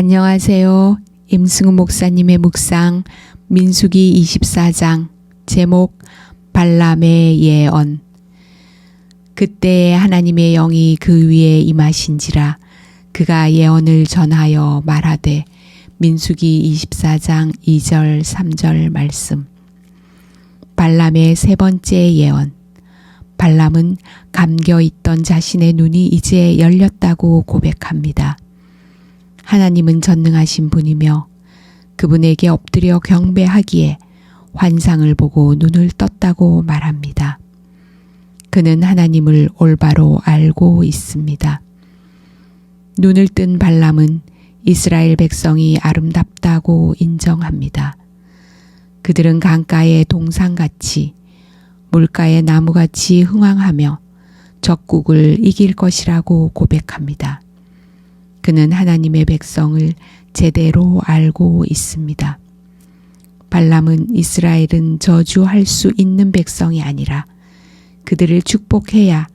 안녕하세요. 임승우 목사님의 묵상 민수기 24장 제목 발람의 예언 그때 하나님의 영이 그 위에 임하신지라 그가 예언을 전하여 말하되 민수기 24장 2절 3절 말씀 발람의 세 번째 예언 발람은 감겨 있던 자신의 눈이 이제 열렸다고 고백합니다. 하나님은 전능하신 분이며 그분에게 엎드려 경배하기에 환상을 보고 눈을 떴다고 말합니다. 그는 하나님을 올바로 알고 있습니다. 눈을 뜬 발람은 이스라엘 백성이 아름답다고 인정합니다. 그들은 강가의 동상같이 물가의 나무같이 흥황하며 적국을 이길 것이라고 고백합니다. 그는 하나님의 백성을 제대로 알고 있습니다. 발람은 이스라엘은 저주할 수 있는 백성이 아니라 그들을 축복해야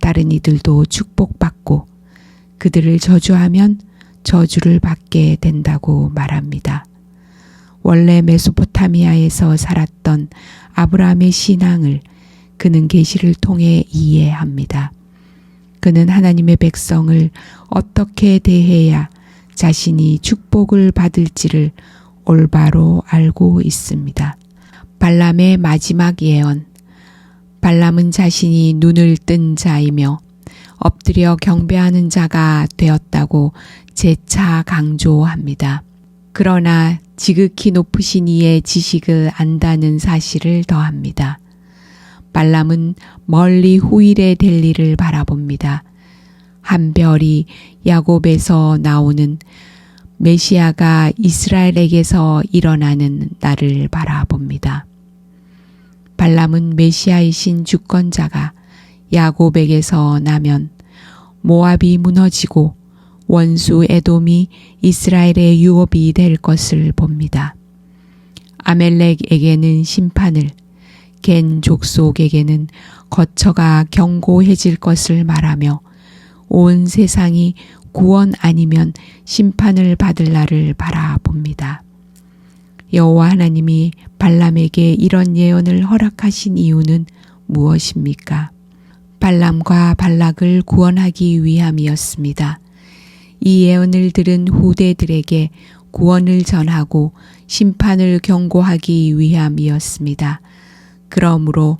다른 이들도 축복받고 그들을 저주하면 저주를 받게 된다고 말합니다. 원래 메소포타미아에서 살았던 아브라함의 신앙을 그는 계시를 통해 이해합니다. 그는 하나님의 백성을 어떻게 대해야 자신이 축복을 받을지를 올바로 알고 있습니다. 발람의 마지막 예언. 발람은 자신이 눈을 뜬 자이며 엎드려 경배하는 자가 되었다고 재차 강조합니다. 그러나 지극히 높으신 이의 지식을 안다는 사실을 더합니다. 발람은 멀리 후일에 될 일을 바라봅니다. 한 별이 야곱에서 나오는 메시아가 이스라엘에게서 일어나는 날을 바라봅니다. 발람은 메시아이신 주권자가 야곱에게서 나면 모압이 무너지고 원수 에돔이 이스라엘의 유업이 될 것을 봅니다. 아멜렉에게는 심판을, 겐 족속에게는 거처가 견고해질 것을 말하며 온 세상이 구원 아니면 심판을 받을 날을 바라봅니다. 여호와 하나님이 발람에게 이런 예언을 허락하신 이유는 무엇입니까? 발람과 발락을 구원하기 위함이었습니다. 이 예언을 들은 후대들에게 구원을 전하고 심판을 경고하기 위함이었습니다. 그러므로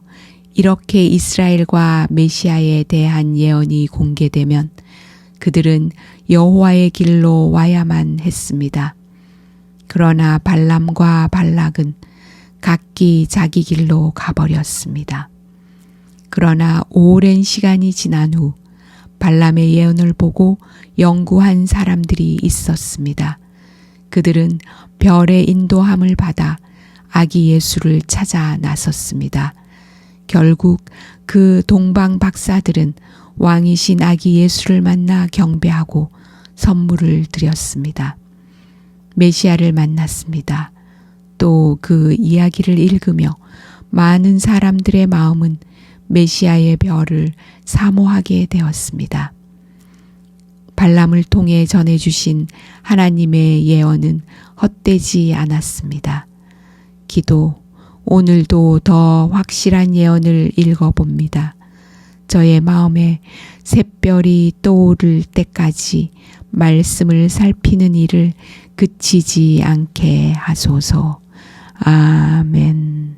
이렇게 이스라엘과 메시아에 대한 예언이 공개되면 그들은 여호와의 길로 와야만 했습니다. 그러나 발람과 발락은 각기 자기 길로 가버렸습니다. 그러나 오랜 시간이 지난 후 발람의 예언을 보고 연구한 사람들이 있었습니다. 그들은 별의 인도함을 받아 아기 예수를 찾아 나섰습니다. 결국 그 동방 박사들은 왕이신 아기 예수를 만나 경배하고 선물을 드렸습니다. 메시아를 만났습니다. 또 그 이야기를 읽으며 많은 사람들의 마음은 메시아의 별을 사모하게 되었습니다. 발람을 통해 전해주신 하나님의 예언은 헛되지 않았습니다. 기도, 오늘도 더 확실한 예언을 읽어봅니다. 저의 마음에 샛별이 떠오를 때까지 말씀을 살피는 일을 그치지 않게 하소서. 아멘.